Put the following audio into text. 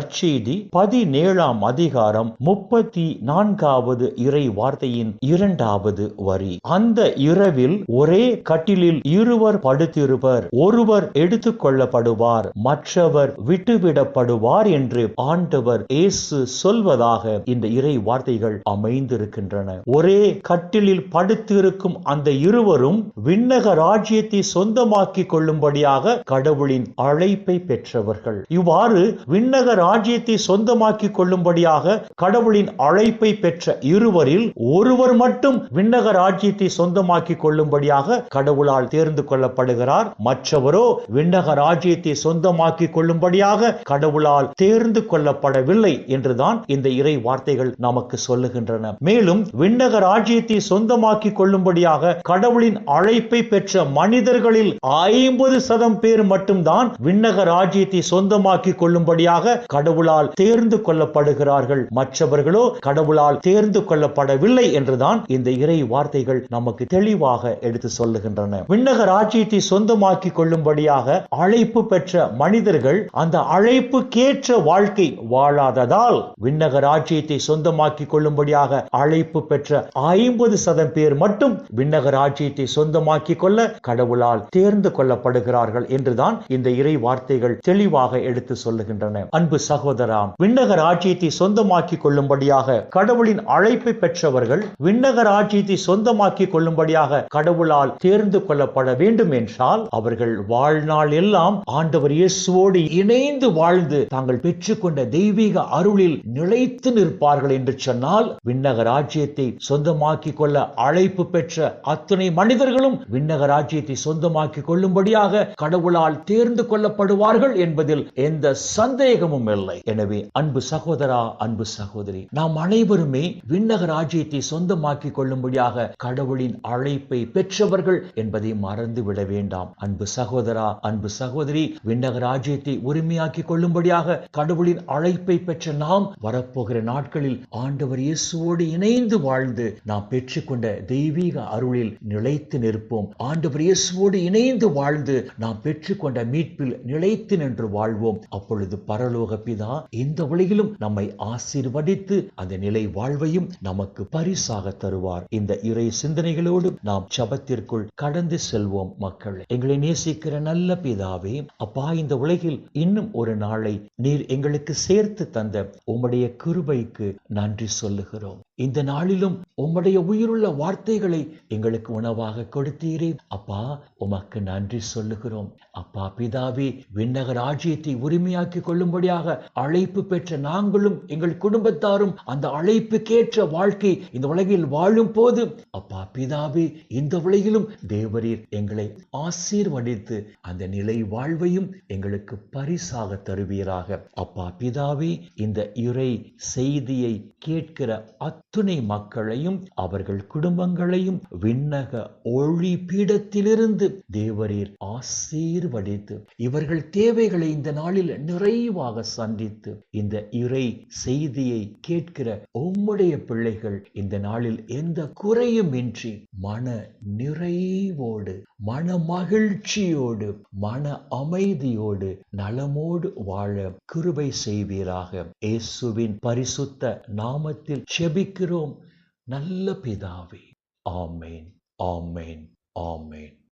நற்செய்தி பதினேழாம் அதிகாரம் முப்பத்தி நான்காவது இறை வார்த்தையின் இரண்டாவது வரி. அந்த இரவில் ஒரே கட்டிலில் இருவர் படுத்திருப்பர் ஒருவர் எடுத்துக் கொள்ளப்படுவார் மற்றவர் விட்டுவிடப்படுவார் என்று ஆண்டவர் இயேசு சொல்வதாக இந்த இறை வார்த்தைகள் அமைந்திருக்கின்றன. ஒரே கட்டிலில் படுத்திருக்கும் அந்த இருவரும் விண்ணக ராஜ்யத்தை சொந்தமாக்கிக் கொள்ளும்படியாக கடவுளின் அழைப்பை பெற்றவர்கள். இவ்வாறு விண்ணக ராஜ்யத்தை சொந்தமாக்கிக் கொள்ளும்படியாக கடவுளின் அழைப்பை பெற்ற இருவரில் ஒருவர் மட்டும் விண்ணக ராஜ்யத்தை சொந்தமாக்கிக் கொள்ளும்படியாக கடவுளால் தேர்ந்து கொள்ளப்படுகிறார். மற்றவரோ விண்ணக ராஜ்யத்தை சொந்தமாக்கிக் கொள்ளும்படியாக கடவுளால் தேர்ந்து கொள்ளப்படவில்லை என்றுதான் இந்த இறை வார்த்தைகள் நமக்கு சொல்லுகின்றன. மேலும் விண்ணக ராஜ்யத்தை சொந்தமாக்கிக் கொள்ளும்படியாக கடவுளின் அழைப்பை பெற்ற மனிதர்களில் ஐம்பது சதம் பேர் மட்டும்தான் விண்ணக ராஜ்யத்தை சொந்தமாக்கிக் கொள்ளும்படியாக கடவுளால் தேர்ந்து கொள்ளப்படுகிறார்கள். மற்றவர்களோ கடவுளால் தேர்ந்து கொள்ளப்படவில்லை என்றுதான் இந்த இறை வார்த்தைகள் நமக்கு தெளிவாக எடுத்து சொல்லுகின்றன. விண்ணக ராஜ்யத்தை சொந்தமாக்கி கொள்ளும்படியாக அழைப்பு பெற்ற மனிதர்கள் அந்த அழைப்புக்கேற்ற வாழ்க்கை வாழாததால் விண்ணக ராஜ்யத்தை சொந்தமாக்கி கொள்ளும்படியாக அழைப்பு பெற்ற ஐம்பது சதம் பேர் மட்டும் விண்ணக ராஜ்யத்தை சொந்தமாக்கி கொள்ள கடவுளால் தேர்ந்து கொள்ளப்படுகிறார்கள் என்றுதான் இந்த இறை வார்த்தைகள் தெளிவாக எடுத்து சொல்லுகின்றன. அன்பு சகோதராம் விண்ணகர் ராஜ்யத்தை சொந்தமாக்கி கொள்ளும்படியாக கடவுளின் அழைப்பை பெற்றவர்கள் விண்ணகர் ராஜ்யத்தை சொந்தமாக்கி கொள்ளும்படியாக கடவுளால் தேர்ந்து கொள்ளப்பட வேண்டும் என்றால் அவர்கள் வாழ்நாள் எல்லாம் ஆண்டவர் இயேசுவோடு இணைந்து வாழ்ந்து தாங்கள் பெற்றுக்கொண்ட தெய்வீக அருளில் நிலைத்து நிற்பார்கள் என்று சொன்னால் விண்ணக ராஜ்யத்தை சொந்தமாக்கிக் கொள்ள அழைப்பு பெற்ற அத்தனை மனிதர்களும் விண்ணக ராஜ்யத்தை சொந்தமாக்கிக் கொள்ளும்படியாக கடவுளால் தேர்ந்து கொள்ளப்படுவார்கள் என்பதில் எந்த சந்தேகமும் இல்லை எனவே அன்பு சகோதரா அன்பு சகோதரி நாம் அனைவருமே விண்ணக ராஜ்யத்தை சொந்தமாக்கிக் கொள்ளும்படியாக கடவுளின் அழைப்பை பெற்றவர்கள் என்பதை மறந்து விட வேண்டாம். அன்பு சகோதரா அன்பு சகோதரி விண்ணக ராஜ்யத்தை உரிமையாக்கிக் கொள்ளும்படியாக கடவுளின் அழைப்பை பெற்ற நாம் வரப்போகிற நாட்களில் ஆண்டவர் இயேசுவோடு இணைந்து வாழ்ந்து நாம் பெற்றுக்கொண்ட தெய்வீக அருளில் நிலைத்து நிற்போம். ஆண்டவர் இயேசுவோடு இணைந்து வாழ்ந்து நாம் பெற்றுக்கொண்ட மீட்பில் நிலைத்து நின்று வாழ்வோம். அப்பொழுது பரலோக பிதா இந்த உலகிலும் நம்மை ஆசீர்வதித்து அந்த நிலை வாழ்வையும் நமக்கு பரிசாக தருவார். இந்த இறை சிந்தனைகளோடு நாம் சபத்திற்குள் கடந்து செல்வோம் மக்கள். எங்களை நேசிக்கிற நல்ல பிதாவே அப்பா இந்த உலகில் இன்னும் ஒரு நாளை நீர் எங்களுக்கு சேர்த்து தந்த உம்முடைய கிருபைக்கு நன்றி சொல்லுகிறோம். இந்த நாளிலும் உம்முடைய உயிருள்ள வார்த்தைகளை எங்களுக்கு உணவாக கொடுத்தீரே அப்பா உமக்கு நன்றி சொல்லுகிறோம். அப்பா பிதாவே விண்ணக ராஜ்யத்தை உரிமையாக்கிக் கொள்ளும்படியாக அழைப்பு பெற்ற நாங்களும் எங்கள் குடும்பத்தாரும் அந்த அழைப்புக்கேற்ற வாழ்க்கை இந்த உலகில் வாழும் போது அப்பா பிதாவே இந்த உலகிலும் தேவரீர் எங்களை ஆசீர்வதித்து அந்த நிலை வாழ்வையும் எங்களுக்கு பரிசாக தருவீராக. அப்பா பிதாவே இந்த இறை செய்தியை கேட்கிற அத்துணை மக்களையும் அவர்கள் குடும்பங்களையும் விண்ணக ஒளி பீடத்திலிருந்து தேவரீர் ஆசீர்வதித்து இவர்கள் தேவைகளை இந்த நாளில் நிறைவாக சந்தித்து இந்த இறை செய்தியை கேட்கிற உம்முடைய பிள்ளைகள் இந்த நாளில் எந்த குறையும் இன்றி மன நிறைவோடு மன மகிழ்ச்சியோடு மன அமைதியோடு நலமோடு வாழ கிருபை செய்வீராக. இயேசுவின் பரிசுத்த நாமத்தில் ஜெபிக்கிறோம் நல்ல பிதாவே. ஆமேன் ஆமேன் ஆமேன்.